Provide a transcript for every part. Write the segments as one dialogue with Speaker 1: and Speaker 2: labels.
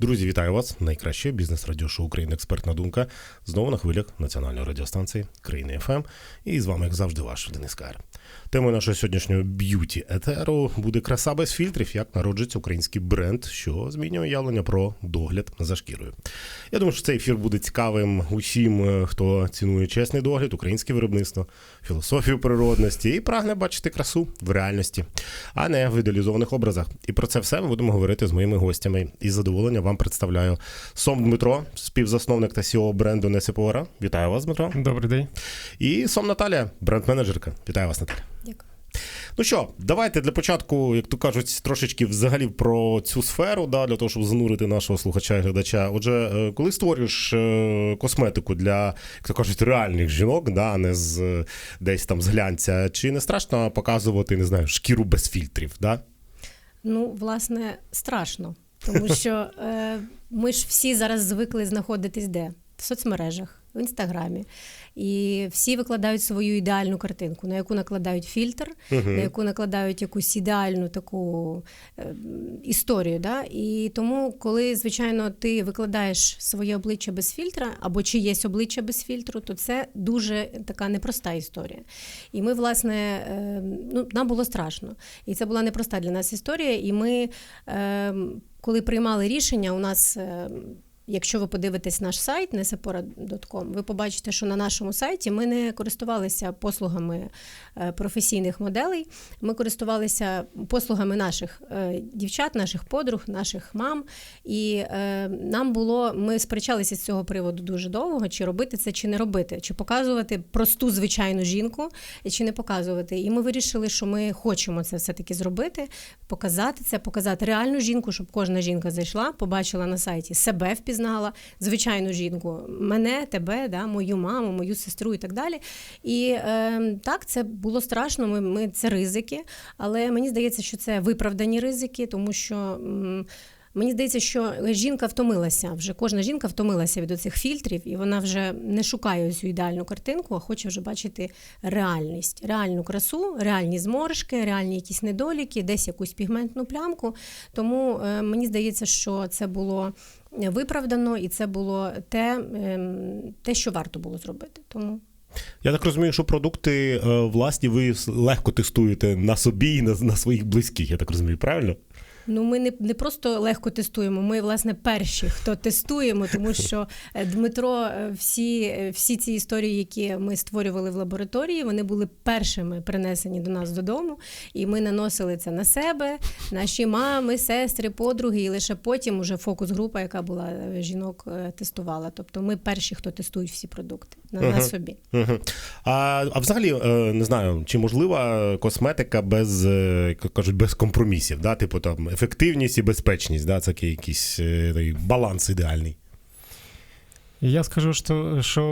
Speaker 1: Друзі, вітаю вас! Найкраще бізнес радіошоу Україна Експертна думка. Знову на хвилях національної радіостанції країни ФМ. І з вами, як завжди, ваш Денис Кар. Темою нашого сьогоднішнього б'юті етеру буде краса без фільтрів, як народжується український бренд, що змінює уявлення про догляд за шкірою. Я думаю, що цей ефір буде цікавим усім, е, хто цінує чесний догляд, українське виробництво, філософію природності і прагне бачити красу в реальності, а не в ідеалізованих образах. І про це все ми будемо говорити з моїми гостями. І з задоволенням вам представляю Сом Дмитро, співзасновник та CEO бренду Несипора. Вітаю вас, Дмитро.
Speaker 2: Добрий день.
Speaker 1: І Сом Наталія, бренд-менеджерка. Вітаю вас, Наталя.
Speaker 3: Дякую.
Speaker 1: Ну що, давайте для початку, як то кажуть, трошечки взагалі про цю сферу, да, для того, щоб занурити нашого слухача і глядача. Отже, е, коли створюєш е, косметику для, як то кажуть, реальних жінок, да, не з е, десь там з глянця, чи не страшно показувати, не знаю, шкіру без фільтрів? Да?
Speaker 3: Ну, власне, страшно, тому що е, ми ж всі зараз звикли знаходитись де? В соцмережах, в інстаграмі. І всі викладають свою ідеальну картинку, на яку накладають фільтр, на яку накладають якусь ідеальну таку е, історію. Да? І тому, коли, звичайно, ти викладаєш своє обличчя без фільтра, або чиєсь обличчя без фільтру, то це дуже така непроста історія. І ми, власне, е, ну, нам було страшно. І це була непроста для нас історія. І ми, е, коли приймали рішення, у нас. Якщо ви подивитесь наш сайт nesapora.com, ви побачите, що на нашому сайті ми не користувалися послугами е, професійних моделей. Ми користувалися послугами наших е, дівчат, наших подруг, наших мам. І е, нам було, ми сперечалися з цього приводу дуже довго, чи робити це, чи не робити, чи показувати просту звичайну жінку, чи не показувати. І ми вирішили, що ми хочемо це все-таки зробити, показати це, показати реальну жінку, щоб кожна жінка зайшла, побачила на сайті себе впізнала, звичайну жінку, мене, тебе, да, мою маму, мою сестру і так далі. І е, так, це було страшно. Ми, ми це ризики, але мені здається, що це виправдані ризики, тому що. м, Мені здається, що жінка втомилася вже. Кожна жінка втомилася від оцих фільтрів, і вона вже не шукає цю ідеальну картинку, а хоче вже бачити реальність, реальну красу, реальні зморшки, реальні якісь недоліки, десь якусь пігментну плямку. Тому е, мені здається, що це було виправдано, і це було те, ем, те, що варто було зробити. Тому.
Speaker 1: Я так розумію, що продукти е, власні ви легко тестуєте на собі і на, на своїх близьких, я так розумію, правильно?
Speaker 3: Ну, ми не, не просто легко тестуємо, ми, власне, перші, хто тестуємо, тому що е, Дмитро, е, всі, е, всі ці історії, які ми створювали в лабораторії, вони були першими принесені до нас додому, і ми наносили це на себе, наші мами, сестри, подруги, і лише потім уже фокус-група, яка була жінок, тестувала. Тобто ми перші, хто тестують всі продукти на, на собі.
Speaker 1: Угу. А, а взагалі, не знаю, чи можлива косметика без, як кажуть, без компромісів, да? типу там ефективність і безпечність, да? це якийсь е, такий баланс ідеальний.
Speaker 2: Я скажу, що, що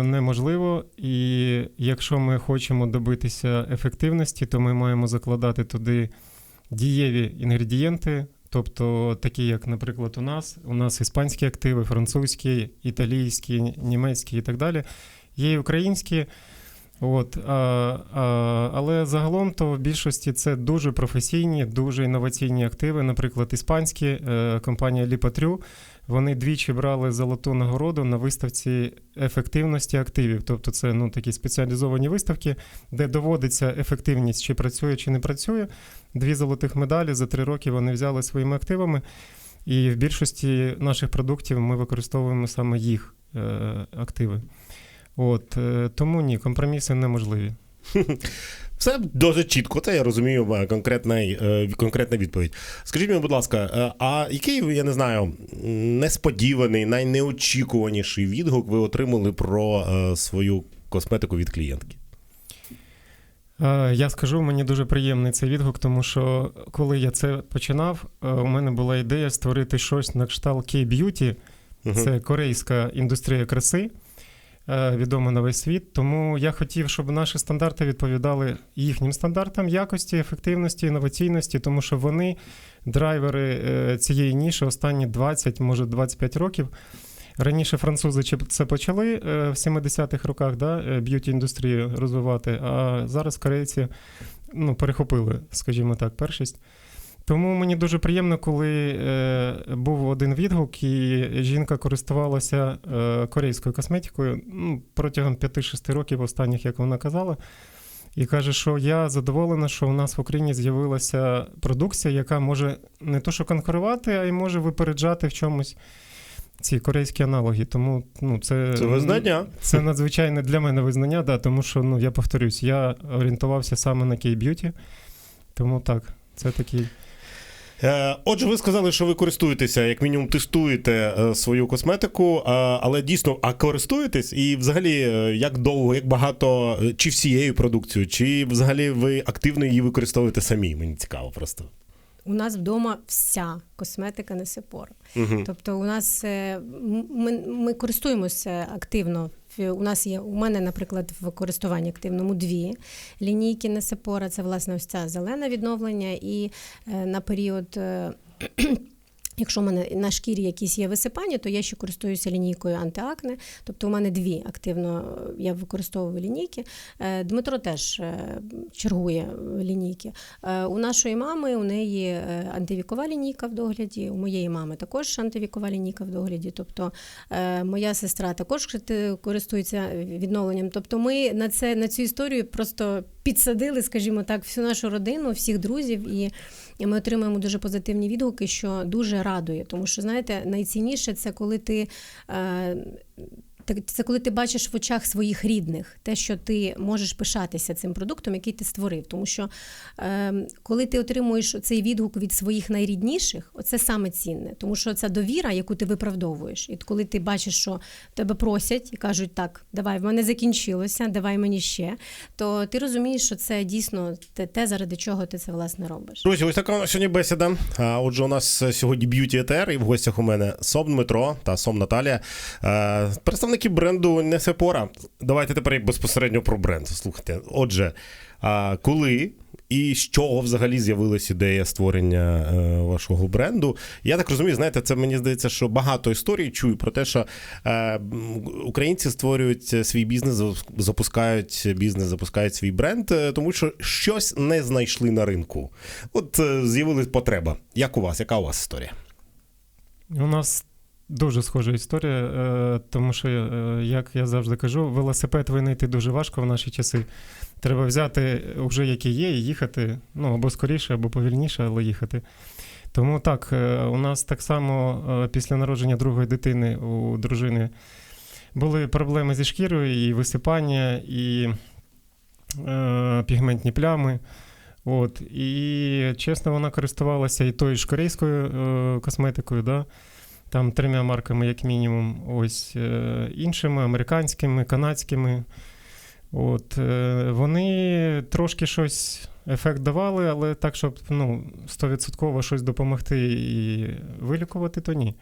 Speaker 2: е, неможливо, і якщо ми хочемо добитися ефективності, то ми маємо закладати туди дієві інгредієнти, тобто такі, як, наприклад, у нас. У нас іспанські активи, французькі, італійські, німецькі і так далі. Є і українські. От, а, а, але загалом то в більшості це дуже професійні, дуже інноваційні активи. Наприклад, іспанські е, компанія Ліпатрю. Вони двічі брали золоту нагороду на виставці ефективності активів. Тобто, це ну, такі спеціалізовані виставки, де доводиться ефективність, чи працює, чи не працює. Дві золотих медалі за три роки вони взяли своїми активами. І в більшості наших продуктів ми використовуємо саме їх е, активи. От, е, тому ні, компроміси неможливі.
Speaker 1: Все дуже чітко, це я розумію, е, конкретна, е, конкретна відповідь. Скажіть мені, будь ласка, а який, я не знаю, несподіваний, найнеочікуваніший відгук ви отримали про свою косметику від клієнтки?
Speaker 2: Я скажу, мені дуже приємний цей відгук, тому що коли я це починав, у мене була ідея створити щось на кшталт K-Beauty. Це корейська індустрія краси, відома на весь світ. Тому я хотів, щоб наші стандарти відповідали їхнім стандартам якості, ефективності, інноваційності, тому що вони драйвери е, цієї ніші останні 20, може 25 років. Раніше французи це почали е, в 70-х роках да, е, б'юті-індустрію розвивати, а зараз корейці ну, перехопили, скажімо так, першість. Тому мені дуже приємно, коли е, був один відгук, і жінка користувалася е, корейською косметикою ну, протягом 5-6 років останніх, як вона казала. І каже, що я задоволена, що у нас в Україні з'явилася продукція, яка може не то що конкурувати, а й може випереджати в чомусь ці корейські аналоги. Тому ну, це,
Speaker 1: Це визнання.
Speaker 2: це надзвичайне для мене визнання, да, тому що ну, я повторюсь, я орієнтувався саме на кей-б'юті. Тому так, це такий.
Speaker 1: Е, Отже, ви сказали, що ви користуєтеся, як мінімум, тестуєте е, свою косметику, але дійсно, а користуєтесь? І взагалі, е, як довго, як багато, е, чи всією продукцією, чи взагалі ви активно її використовуєте самі? Мені цікаво просто.
Speaker 3: У нас вдома вся косметика не сепора.
Speaker 1: Угу.
Speaker 3: Тобто, у нас е, ми, ми користуємося активно. В- У нас є у мене, наприклад, в користуванні активному дві лінійки Несепора. Це власне ось ця зелене відновлення, і е, на період. Якщо в мене на шкірі якісь є висипання, то я ще користуюся лінійкою антиакне. Тобто у мене дві активно я використовую лінійки. Е, Дмитро теж е, чергує лінійки. Е, У нашої мами у неї антивікова лінійка в догляді, у моєї мами також антивікова лінійка в догляді. Тобто моя сестра також користується відновленням. Тобто ми на це на цю історію просто підсадили, скажімо так, всю нашу родину, всіх друзів, і ми отримуємо дуже позитивні відгуки, що дуже радує. Тому що, знаєте, найцінніше це коли ти. Е, так це коли ти бачиш в очах своїх рідних те, що ти можеш пишатися цим продуктом, який ти створив. Тому що е, коли ти отримуєш цей відгук від своїх найрідніших, оце саме цінне. Тому що це довіра, яку ти виправдовуєш. І коли ти бачиш, що тебе просять і кажуть, так, давай, в мене закінчилося, давай мені ще, то ти розумієш, що це дійсно те, те заради чого ти це власне робиш.
Speaker 1: Друзі, ось така сьогодні бесіда. А, Отже, у нас сьогодні б'юті етер, і в гостях у мене Сом Дмитро та Сом Наталія. Е, Представники бренду Несепора. Давайте тепер безпосередньо про бренд. Слухайте. Отже, коли і з чого взагалі з'явилась ідея створення е, вашого бренду? Я так розумію, знаєте, це мені здається, що багато історій чую про те, що е, українці створюють свій бізнес, запускають бізнес, запускають свій бренд, е, тому що щось не знайшли на ринку. От з'явилась потреба. Як у вас? Яка у вас історія?
Speaker 2: У нас дуже схожа історія, е, тому що, е, як я завжди кажу, велосипед винайти дуже важко в наші часи. Треба взяти вже який є, і їхати ну, або скоріше, або повільніше, але їхати. Тому так, е, у нас так само після народження другої дитини у дружини були проблеми зі шкірою, і висипання, і е, пігментні плями. От, і чесно, вона користувалася і тою ж корейською е, косметикою, да? Там трьома марками, як мінімум, ось е, іншими, американськими, канадськими. От, е, вони трошки щось ефект давали, але так, щоб ну, 100% щось допомогти і вилікувати, то ні.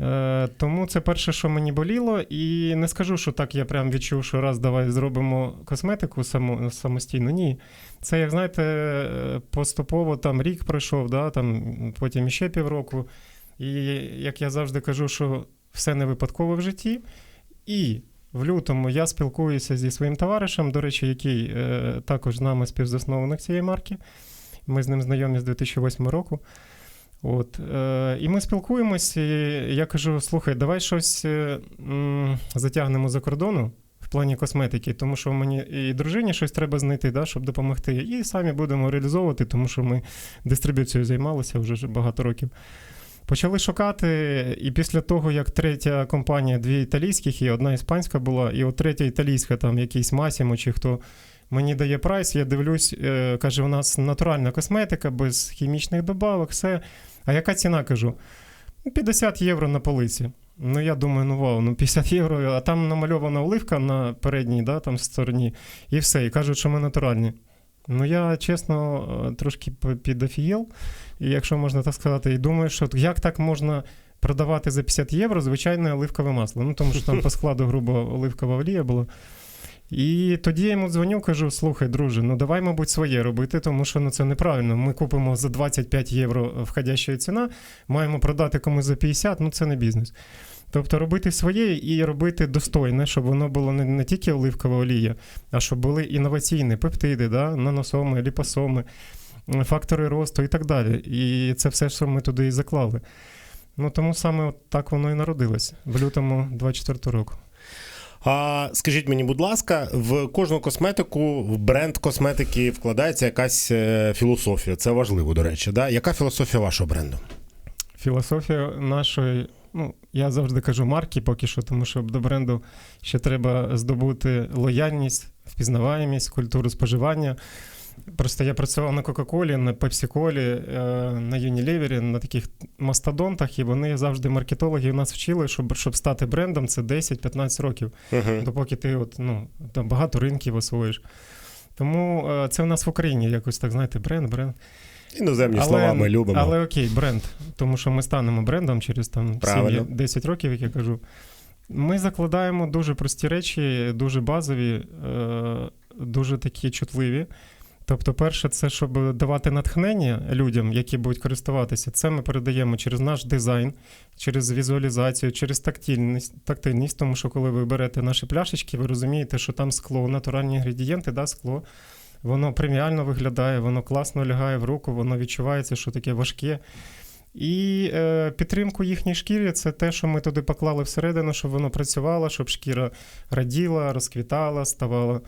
Speaker 2: Е, тому це перше, що мені боліло, і не скажу, що так я прям відчув, що раз давай зробимо косметику само, самостійно. Ні. Це, як знаєте, е, поступово там рік пройшов, да, там, потім ще півроку. І як я завжди кажу, що все не випадково в житті. І в лютому я спілкуюся зі своїм товаришем, до речі, який е, також з нами співзасновник цієї марки. Ми з ним знайомі з 2008 року. От, е, і ми спілкуємось, і я кажу: слухай, давай щось е, м, затягнемо за кордону в плані косметики, тому що мені і дружині щось треба знайти, да, щоб допомогти. І самі будемо реалізовувати, тому що ми дистриб'юцією займалися вже багато років. Почали шукати, і після того, як третя компанія, дві італійських і одна іспанська була, і от третя італійська, там якийсь Масімо чи хто мені дає прайс, я дивлюсь, е, каже, у нас натуральна косметика без хімічних добавок, все. А яка ціна кажу? «Ну, 50 євро на полиці. Ну, я думаю, ну вау, ну 50 євро, а там намальована оливка на передній да, там стороні, і все. І кажуть, що ми натуральні. Ну, я чесно е, трошки п- підофігел, і якщо можна так сказати, і думаю, що як так можна продавати за 50 євро звичайне оливкове масло. Ну, тому що там по складу грубо оливкова олія була. І тоді я йому дзвоню, кажу: слухай, друже, ну давай, мабуть, своє робити, тому що ну, це неправильно. Ми купимо за 25 євро входяща ціна, маємо продати комусь за 50, ну це не бізнес. Тобто робити своє і робити достойне, щоб воно було не, не тільки оливкова олія, а щоб були інноваційні пептиди, да? наносоми, ліпосоми, фактори росту і так далі. І це все, що ми туди і заклали. Ну тому саме от так воно і народилось в лютому 24 року.
Speaker 1: А скажіть мені, будь ласка, в кожну косметику, в бренд косметики вкладається якась е, філософія. Це важливо, до речі. Да? Яка філософія вашого бренду?
Speaker 2: Філософія нашої, ну я завжди кажу марки поки що, тому що до бренду ще треба здобути лояльність, впізнаваємість, культуру споживання. Просто я працював на Кока-Колі, на Пепсі-Колі, е, на Unilever, на таких мастодонтах, і вони завжди маркетологи нас вчили, щоб, щоб стати брендом, це 10-15 років,
Speaker 1: Угу.
Speaker 2: допоки ти от, ну, там багато ринків освоїш. Тому е, це в нас в Україні якось так, знаєте, бренд, бренд.
Speaker 1: Іноземні слова ми любимо.
Speaker 2: Але окей, бренд. Тому що ми станемо брендом через там 7-10 років, як я кажу. Ми закладаємо дуже прості речі, дуже базові, е, дуже такі чутливі. Тобто, перше, це щоб давати натхнення людям, які будуть користуватися, це ми передаємо через наш дизайн, через візуалізацію, через тактильність, тактильність. Тому що коли ви берете наші пляшечки, ви розумієте, що там скло, натуральні інгредієнти, да, скло. Воно преміально виглядає, воно класно лягає в руку, воно відчувається, що таке важке. І е, підтримку їхній шкірі це те, що ми туди поклали всередину, щоб воно працювало, щоб шкіра раділа, розквітала, ставала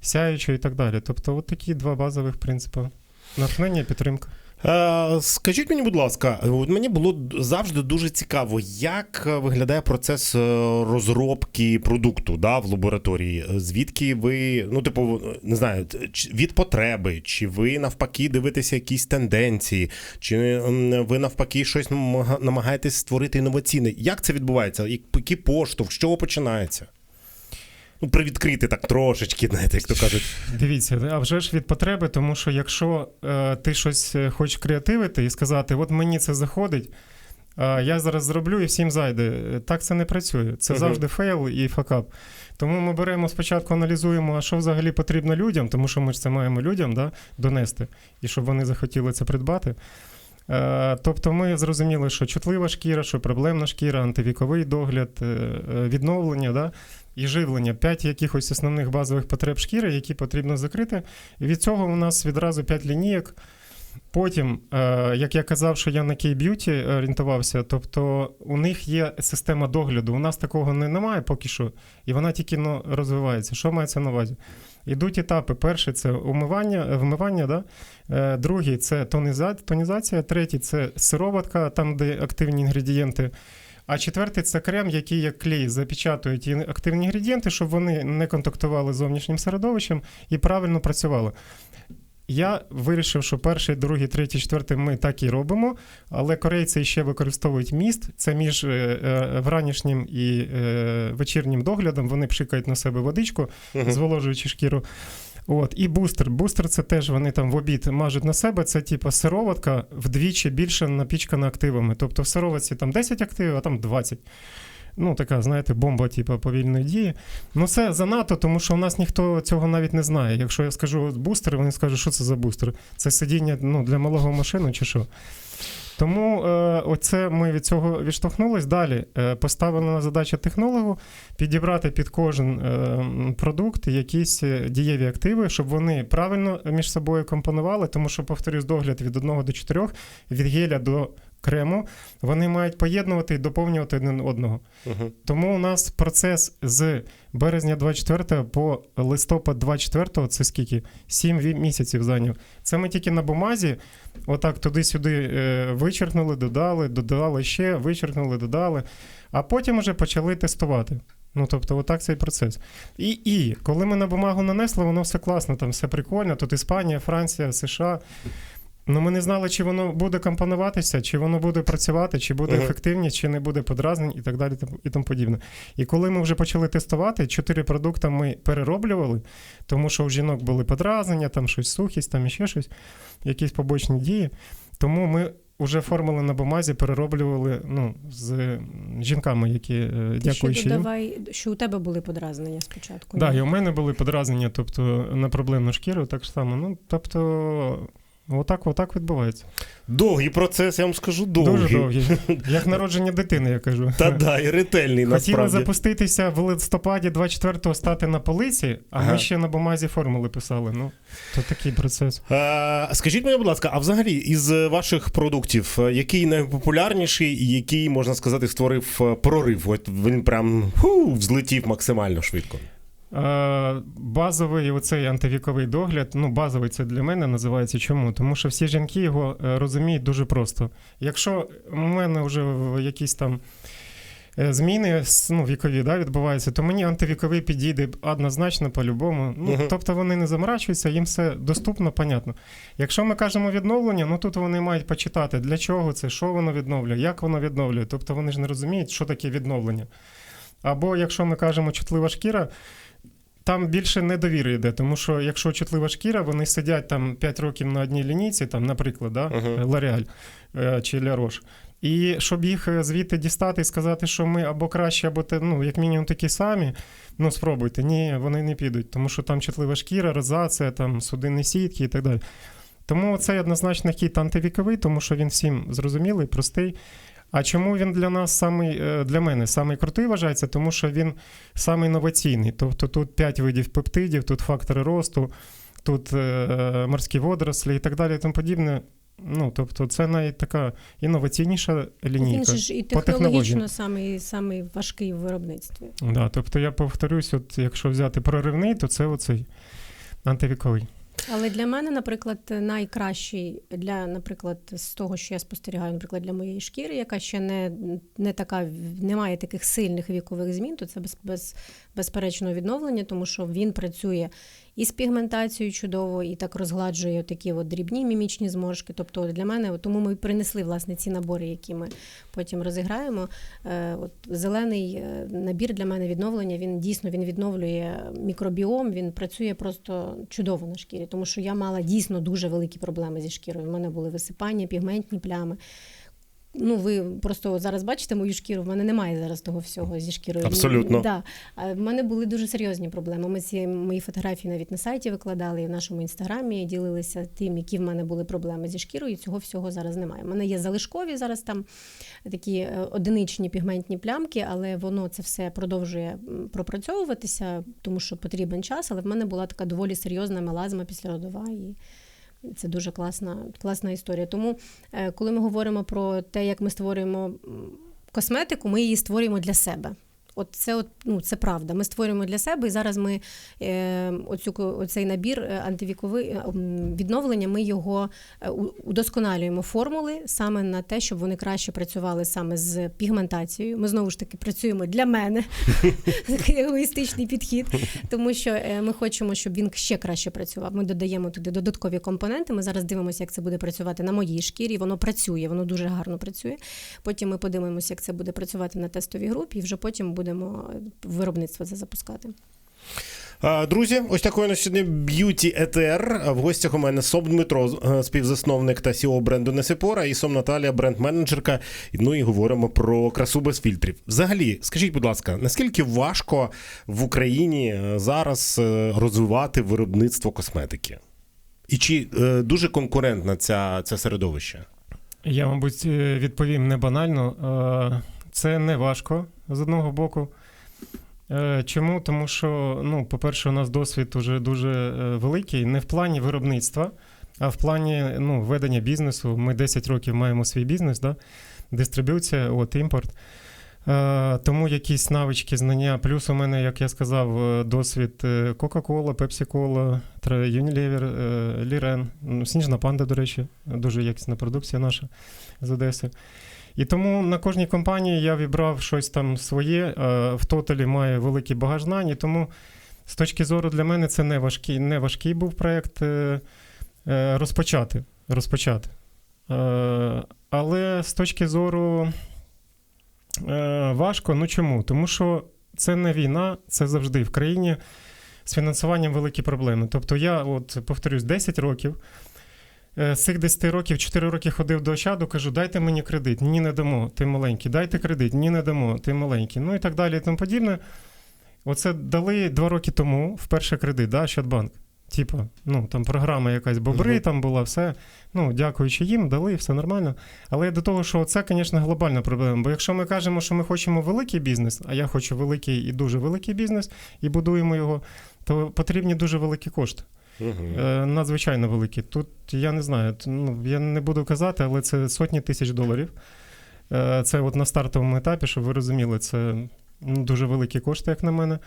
Speaker 2: сяючою і так далі. Тобто, от такі два базових принципи: натхнення і підтримка.
Speaker 1: Е, Скажіть мені, будь ласка, мені було завжди дуже цікаво, як е, виглядає процес е, розробки продукту да, в лабораторії. Звідки ви, ну, типу, не знаю, від потреби, чи ви навпаки дивитеся якісь тенденції, чи ви навпаки щось намагаєтесь створити інноваційне? Як це відбувається? Як- Який поштовх, з чого починається? Ну, привідкрити так трошечки, знаєте, як то кажуть.
Speaker 2: Дивіться, а вже ж від потреби, тому що якщо е, ти щось е, хочеш креативити і сказати, от мені це заходить, я зараз зроблю і всім зайде. Так це не працює. Це
Speaker 1: Мгм.
Speaker 2: завжди фейл і факап. Тому ми беремо спочатку, аналізуємо, а що взагалі потрібно людям, тому що ми ж це маємо людям да, донести, і щоб вони захотіли це придбати. Е, Тобто ми зрозуміли, що чутлива шкіра, що проблемна шкіра, антивіковий догляд, е, відновлення да, і живлення. П'ять якихось основних базових потреб шкіри, які потрібно закрити. І від цього у нас відразу п'ять лінійок. Потім, е, як я казав, що я на K-Beauty орієнтувався, тобто у них є система догляду. У нас такого не, немає поки що, і вона тільки ну, розвивається. Що мається на увазі? Ідуть етапи. Перший це умивання, е, вмивання, да? Е, другий це тоніза- тонізація, третій це сироватка, там, де активні інгредієнти. А четвертий це крем, який як клей запечатує ті активні інгредієнти, щоб вони не контактували з зовнішнім середовищем і правильно працювали. Я вирішив, що перший, другий, третій, четвертий ми так і робимо, але корейці ще використовують міст. Це між е, е, вранішнім і е, вечірнім доглядом. Вони пшикають на себе водичку, зволожуючи шкіру. От, і бустер. Бустер це теж вони там в обід мажуть на себе. Це типу сироватка вдвічі більше напічкана активами. Тобто в сироватці там 10 активів, а там 20. Ну, така, знаєте, бомба, типу, повільної дії. Ну, це занадто, тому що у нас ніхто цього навіть не знає. Якщо я скажу бустер, вони скажуть, що це за бустер? Це сидіння ну, для малого машину чи що? Тому е, оце ми від цього відштовхнулись. Далі е, поставлена задача технологу підібрати під кожен е, продукт якісь е, дієві активи, щоб вони правильно між собою компонували, тому що, повторюсь, догляд від 1 до 4, від геля до крему, вони мають поєднувати і доповнювати один одного.
Speaker 1: Угу.
Speaker 2: Тому у нас процес з березня 24 по листопад 24 це скільки? 7 місяців зайняв. Це ми тільки на бумазі, отак туди-сюди е, вичеркнули, додали, додали ще, вичеркнули, додали, а потім вже почали тестувати. Ну, тобто, отак цей процес. І, і коли ми на бумагу нанесли, воно все класно, там все прикольно. Тут Іспанія, Франція, США. Ну, ми не знали, чи воно буде компонуватися, чи воно буде працювати, чи буде
Speaker 1: Мгм.
Speaker 2: ефективність, чи не буде подразнень і так далі і тому подібне. І коли ми вже почали тестувати, чотири продукти ми перероблювали, тому що у жінок були подразнення, там щось сухість, там іще щось, якісь побочні дії. Тому ми вже формули на бумазі перероблювали ну, з жінками, які е,
Speaker 3: Ти ще
Speaker 2: дякуючи їм.
Speaker 3: додавай, що у тебе були подразнення спочатку.
Speaker 2: Да, і у мене були подразнення, тобто на проблемну шкіру, так само. Ну, тобто, Отак, отак відбувається.
Speaker 1: Довгий процес, я вам скажу, довгий.
Speaker 2: Дуже довгий. Як народження дитини, я кажу.
Speaker 1: Та да, і ретельний
Speaker 2: Хотіли запуститися в листопаді 24-го стати на полиці, а
Speaker 1: Ага.
Speaker 2: ми ще на бумазі формули писали. Ну, то такий процес.
Speaker 1: Е, скажіть мені, будь ласка, а взагалі із ваших продуктів, е, який найпопулярніший і який, можна сказати, створив е, прорив? От він прям ху, взлетів максимально швидко.
Speaker 2: Е, Базовий оцей антивіковий догляд, ну базовий це для мене називається. Чому? Тому що всі жінки його е, розуміють дуже просто. Якщо у мене вже якісь там е, зміни ну, вікові да, відбуваються, то мені антивіковий підійде однозначно по-любому. Ну,
Speaker 1: Мгм.
Speaker 2: Тобто вони не заморачуються, їм все доступно, понятно. Якщо ми кажемо відновлення, ну тут вони мають почитати, для чого це, що воно відновлює, як воно відновлює. Тобто вони ж не розуміють, що таке відновлення. Або якщо ми кажемо чутлива шкіра, там більше недовіри йде, тому що якщо чутлива шкіра, вони сидять там 5 років на одній лінійці, там, наприклад, да,
Speaker 1: Мгм.
Speaker 2: L'Oreal е, чи Ля Рош. І щоб їх е, звідти дістати і сказати, що ми або краще, або те, ну, як мінімум такі самі, ну спробуйте. Ні, вони не підуть, тому що там чутлива шкіра, розація, там судинні сітки і так далі. Тому цей однозначно хід антивіковий, тому що він всім зрозумілий, простий. А чому він для нас самий, е, для мене самий крутий вважається? Тому що він самий інноваційний. Тобто тут 5 видів пептидів, тут фактори росту, тут е, морські водорослі і так далі, і тому подібне. Ну, тобто, це найтака інноваційніша лінійка.
Speaker 3: же ж і технологічно самий, самий важкий в виробництві.
Speaker 2: Да, тобто я повторюсь, от якщо взяти проривний, то це оцей антивіковий.
Speaker 3: Але для мене, наприклад, найкращий для, наприклад, з того, що я спостерігаю, наприклад, для моєї шкіри, яка ще не, не така, не має таких сильних вікових змін, то це без, без, безперечно відновлення, тому що він працює і з пігментацією чудово, і так розгладжує такі от дрібні мімічні зморшки. Тобто для мене, тому ми принесли власне ці набори, які ми потім розіграємо. Е, От зелений е, набір для мене відновлення. Він дійсно він відновлює мікробіом. Він працює просто чудово на шкірі, тому що я мала дійсно дуже великі проблеми зі шкірою. У мене були висипання, пігментні плями. Ну, ви просто зараз бачите мою шкіру. В мене немає зараз того всього зі шкірою.
Speaker 1: Абсолютно.
Speaker 3: Да. В мене були дуже серйозні проблеми. Ми ці мої фотографії навіть на сайті викладали і в нашому інстаграмі ділилися тим, які в мене були проблеми зі шкірою. і Цього всього зараз немає. У мене є залишкові зараз там такі е, одиничні пігментні плямки, але воно це все продовжує пропрацьовуватися, тому що потрібен час. Але в мене була така доволі серйозна мелазма післяродова і. Це дуже класна, класна історія. Тому, е, коли ми говоримо про те, як ми створюємо косметику, ми її створюємо для себе. От це, от, ну, це правда. Ми створюємо для себе, і зараз ми е, оцю, оцей набір е, антивіковий е, відновлення, ми його е, удосконалюємо формули саме на те, щоб вони краще працювали саме з пігментацією. Ми знову ж таки працюємо для мене. Егоїстичний підхід, тому що ми хочемо, щоб він ще краще працював. Ми додаємо туди додаткові компоненти. Ми зараз дивимося, як це буде працювати на моїй шкірі. Воно працює, воно дуже гарно працює. Потім ми подивимося, як це буде працювати на тестовій групі, і вже потім будемо виробництво це запускати.
Speaker 1: Друзі, ось такою на сьогодні Beauty ETR. В гостях у мене Сом Дмитро, е, співзасновник та CEO бренду Несепора, і Сом Наталія, бренд-менеджерка. Ну і говоримо про красу без фільтрів. Взагалі, скажіть, будь ласка, наскільки важко в Україні е, зараз е, розвивати виробництво косметики? І чи дуже конкурентна ця, це середовище?
Speaker 2: Я, мабуть, відповім не банально. Це не важко з одного боку. Е, Чому? Тому що, ну, по-перше, у нас досвід уже дуже е, великий, не в плані виробництва, а в плані ну, ведення бізнесу. Ми 10 років маємо свій бізнес, да? дистриб'юція, от імпорт. Е, Тому якісь навички, знання. Плюс у мене, як я сказав, досвід Coca-Cola, Pepsi-Cola, Unilever, Liren, ну, Сніжна панда, до речі, дуже якісна продукція наша з Одеси. І тому на кожній компанії я вібрав щось там своє, е, в тоталі має великий багаж знань, і тому з точки зору для мене це не важкий, не важкий був проєкт е, е, розпочати. розпочати. Але з точки зору важко. Ну чому? Тому що це не війна, це завжди в країні з фінансуванням великі проблеми. Тобто я, от повторюсь, 10 років. Е, З цих 10 років 4 роки ходив до Ощаду, кажу, дайте мені кредит, ні, не дамо, ти маленький, дайте кредит, ні, не дамо, ти маленький. Ну і так далі, і тому подібне. Оце дали 2 роки тому вперше кредит, да, Ощадбанк. Типа, ну там програма якась бобри, там була все. Ну, дякуючи їм, дали, все нормально. Але до того, що це, звісно, глобальна проблема. Бо якщо ми кажемо, що ми хочемо великий бізнес, а я хочу великий і дуже великий бізнес, і будуємо його, то потрібні дуже великі кошти. Е, надзвичайно великі. Тут я не знаю, ну, я не буду казати, але це сотні тисяч доларів. Е, це от на стартовому етапі, щоб ви розуміли, це ну, дуже великі кошти, як на мене.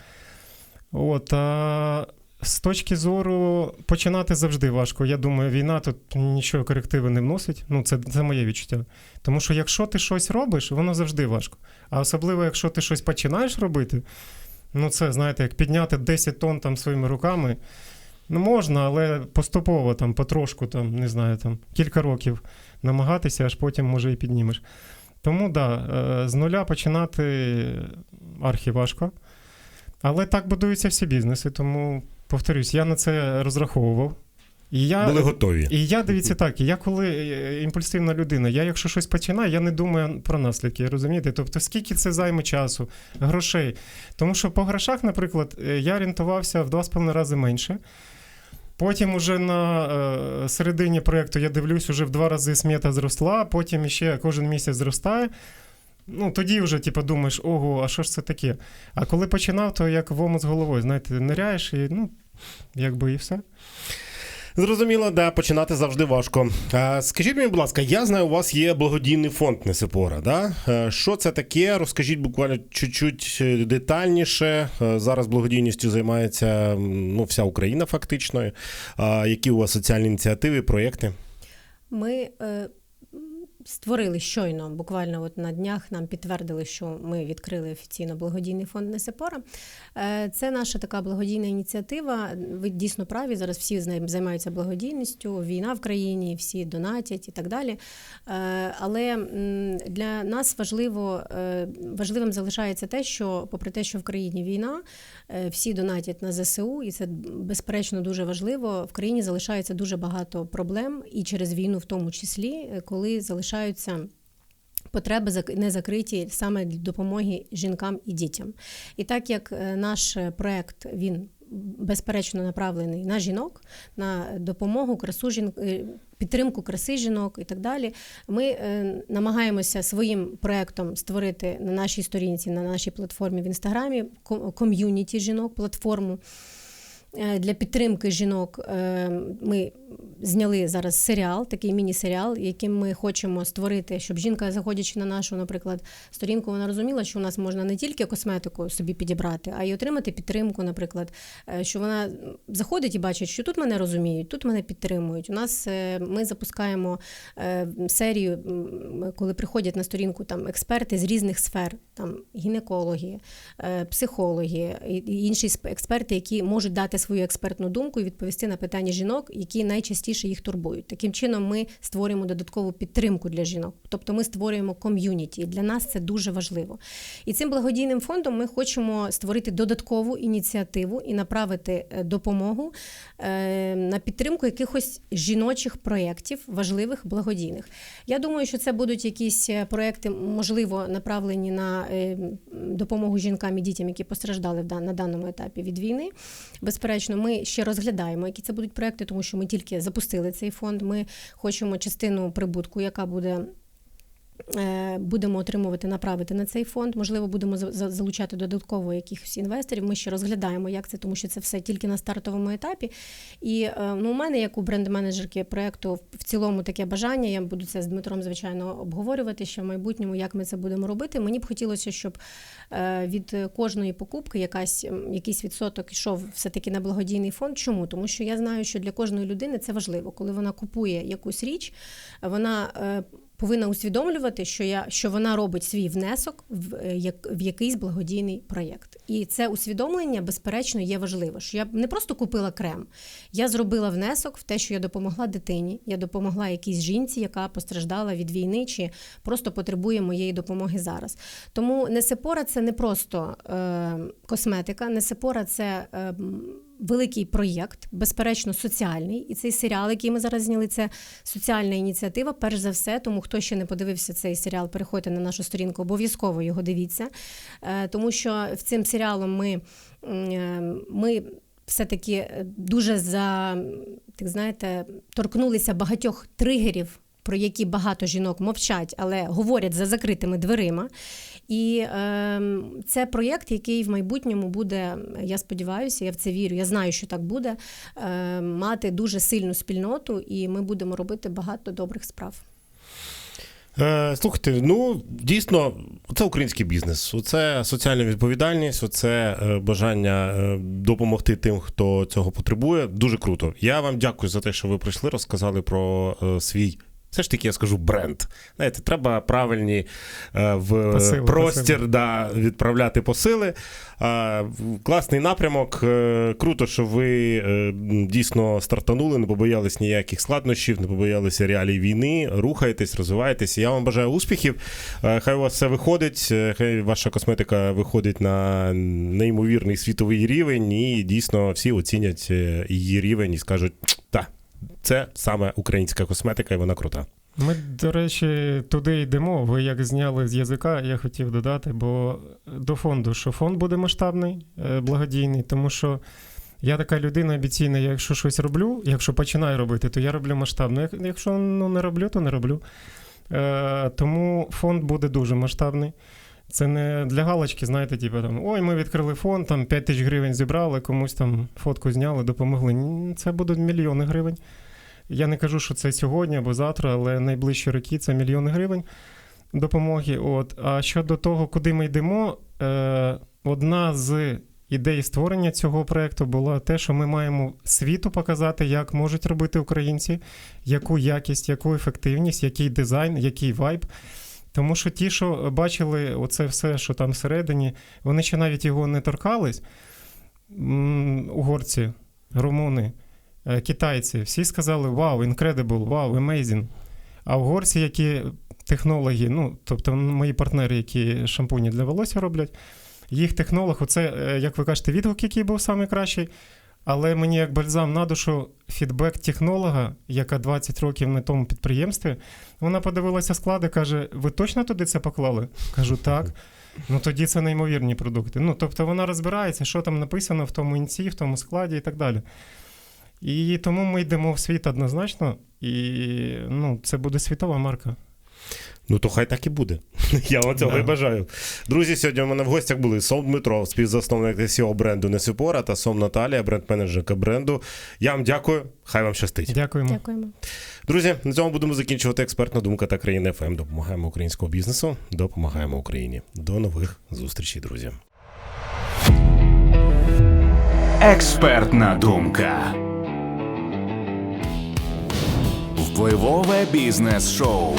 Speaker 2: От, а з точки зору починати завжди важко. Я думаю, війна тут нічого корективи не вносить. Ну, це, це моє відчуття. Тому що якщо ти щось робиш, воно завжди важко. А особливо, якщо ти щось починаєш робити, ну це, знаєте, як підняти 10 тонн там своїми руками. Ну, можна, але поступово, там, потрошку, там, не знаю, там, кілька років намагатися, аж потім, може, і піднімеш. Тому да, е, з нуля починати архіважко. Але так будуються всі бізнеси, тому повторюсь, я на це розраховував. І я,
Speaker 1: Були готові.
Speaker 2: і я дивіться так, я коли е, імпульсивна людина, я якщо щось починаю, я не думаю про наслідки, розумієте? Тобто, скільки це займе часу, грошей. Тому що по грошах, наприклад, е, я орієнтувався в два з половиною рази менше. Потім уже на е, середині проєкту я дивлюсь, уже в два рази смета зросла, потім ще кожен місяць зростає. Ну, тоді вже, типу, думаєш, ого, а що ж це таке? А коли починав, то як в з головою, знаєте, ниряєш і ну, якби і все.
Speaker 1: Зрозуміло, да, починати завжди важко. Скажіть мені, будь ласка, я знаю, у вас є благодійний фонд Несипора. Да? Е, Що це таке? Розкажіть буквально чуть-чуть е, детальніше. Е, Зараз благодійністю займається ну, вся Україна, фактично. Які у вас соціальні ініціативи, проєкти?
Speaker 3: Ми створили щойно, буквально от на днях нам підтвердили, що ми відкрили офіційно благодійний фонд Несепора. Е, це наша така благодійна ініціатива. Ви дійсно праві. Зараз всі займаються благодійністю. Війна в країні, всі донатять і так далі. Е, але для нас важливо е, важливим залишається те, що, попри те, що в країні війна, всі донатять на ЗСУ, і це безперечно дуже важливо. В країні залишається дуже багато проблем, і через війну, в тому числі, коли залишаються. Потреби не закриті саме допомоги жінкам і дітям. І так як е, наш е, проект він безперечно направлений на жінок, на допомогу, красу жін... е, підтримку краси жінок і так далі. Ми намагаємося своїм проектом створити на нашій сторінці, на нашій платформі в інстаграмі ком'юніті жінок, платформу. Е, Для підтримки жінок е, ми зняли зараз серіал, такий міні-серіал, яким ми хочемо створити, щоб жінка, заходячи на нашу, наприклад, сторінку, вона розуміла, що у нас можна не тільки косметику собі підібрати, а й отримати підтримку, наприклад, е, що вона заходить і бачить, що тут мене розуміють, тут мене підтримують. У нас ми запускаємо серію, коли приходять на сторінку там експерти з різних сфер, там гінекологи, психологи і інші експерти, які можуть дати свою експертну думку і відповісти на питання жінок, які найчастіше їх турбують. Таким чином, ми створюємо додаткову підтримку для жінок, тобто ми створюємо ком'юніті. Для нас це дуже важливо. І цим благодійним фондом ми хочемо створити додаткову ініціативу і направити е, допомогу е, на підтримку якихось жіночих проєктів, важливих благодійних. Я думаю, що це будуть якісь е, проекти, можливо, направлені на допомогу жінкам і дітям, які постраждали на даному етапі від війни. Безперечно, ми ще розглядаємо, які це будуть проекти, тому що ми тільки запустили цей фонд. Ми хочемо частину прибутку, яка буде. Е, Будемо отримувати, направити на цей фонд. Можливо, будемо за- за- залучати додатково якихось інвесторів. Ми ще розглядаємо, як це, тому що це все тільки на стартовому етапі. І е, ну, у мене, як у бренд-менеджерки проєкту, в- в цілому таке бажання. Я буду це з Дмитром, звичайно, обговорювати ще в майбутньому, як ми це будемо робити. Мені б хотілося, щоб е, від кожної покупки якась, якийсь відсоток йшов все-таки на благодійний фонд. Чому? Тому що я знаю, що для кожної людини це важливо. Коли вона купує якусь річ, вона. Повинна усвідомлювати, що я що вона робить свій внесок в е, як в якийсь благодійний проєкт, і це усвідомлення, безперечно, є важливо. Що я не просто купила крем, я зробила внесок в те, що я допомогла дитині, я допомогла якійсь жінці, яка постраждала від війни, чи просто потребує моєї допомоги зараз. Тому Несепора це не просто е, косметика, Несепора це. Е, Великий проєкт, безперечно, соціальний, і цей серіал, який ми зараз зняли, це соціальна ініціатива. Перш за все, тому хто ще не подивився цей серіал, переходьте на нашу сторінку, обов'язково його дивіться, Е, тому що в цим серіалом ми, е, ми все-таки е, дуже за так знаєте, торкнулися багатьох тригерів. Про які багато жінок мовчать, але говорять за закритими дверима. І е, це проєкт, який в майбутньому буде, я сподіваюся, я в це вірю. Я знаю, що так буде, е, мати дуже сильну спільноту, і ми будемо робити багато добрих справ.
Speaker 1: Е, слухайте, ну дійсно, це український бізнес. Оце соціальна відповідальність, оце е, бажання е, допомогти тим, хто цього потребує. Дуже круто. Я вам дякую за те, що ви прийшли, розказали про е, свій. Все ж таки, я скажу бренд. Знаєте, треба правильні е, в
Speaker 2: Посили,
Speaker 1: простір
Speaker 2: посили.
Speaker 1: Да, відправляти посили. В- класний напрямок. Е, Круто, що ви е, дійсно стартанули, не побоялись ніяких складнощів, не побоялися реалій війни. Рухаєтесь, розвиваєтесь. Я вам бажаю успіхів. Е, Хай у вас все виходить. е, Хай ваша косметика виходить на неймовірний світовий рівень, і дійсно всі оцінять е, її рівень і скажуть: це саме українська косметика, і вона крута.
Speaker 2: Ми, до речі, туди йдемо. Ви як зняли з язика, я хотів додати, бо до фонду, що фонд буде масштабний, е, благодійний, тому що я така людина амбіційна, я якщо щось роблю, якщо починаю робити, то я роблю масштабно. Якщо ну, не роблю, то не роблю. Е, тому фонд буде дуже масштабний. Це не для галочки, знаєте, типу там ой, ми відкрили фонд, там 5 тисяч гривень зібрали, комусь там фотку зняли, допомогли. Це будуть мільйони гривень. Я не кажу, що це сьогодні або завтра, але найближчі роки це мільйони гривень допомоги. От. А щодо того, куди ми йдемо, е, одна з ідей створення цього проекту була те, що ми маємо світу показати, як можуть робити українці, яку якість, яку ефективність, який дизайн, який вайб. Тому що ті, що бачили оце все, що там всередині, вони ще навіть його не торкались. Угорці, румуни, е, китайці, всі сказали: Вау, incredible, вау, amazing. А угорці, які технологи, ну, тобто мої партнери, які шампуні для волосся роблять, їх технолог, оце, е, як ви кажете, відгук, який був найкращий. Але мені як бальзам на душу фідбек технолога, яка 20 років на тому підприємстві, вона подивилася склади, каже: Ви точно туди це поклали? Кажу, так. Ну тоді це неймовірні продукти. Ну, тобто вона розбирається, що там написано в тому інці, в тому складі і так далі. І тому ми йдемо в світ однозначно, і ну, це буде світова марка.
Speaker 1: Ну, то хай так і буде. Я вам цього
Speaker 2: Да.
Speaker 1: і бажаю. Друзі, сьогодні у мене в гостях були Сом Дмитро, співзасновник SEO бренду Несипора та Сом Наталія, бренд-менеджерка бренду. Я вам дякую, хай вам щастить.
Speaker 2: Дякуємо.
Speaker 3: Дякуємо.
Speaker 1: Друзі, на цьому будемо закінчувати експертна думка та країни ФМ. Допомагаємо українському бізнесу, допомагаємо Україні. До нових зустрічей, друзі.
Speaker 4: Експертна думка. Впливове бізнес-шоу.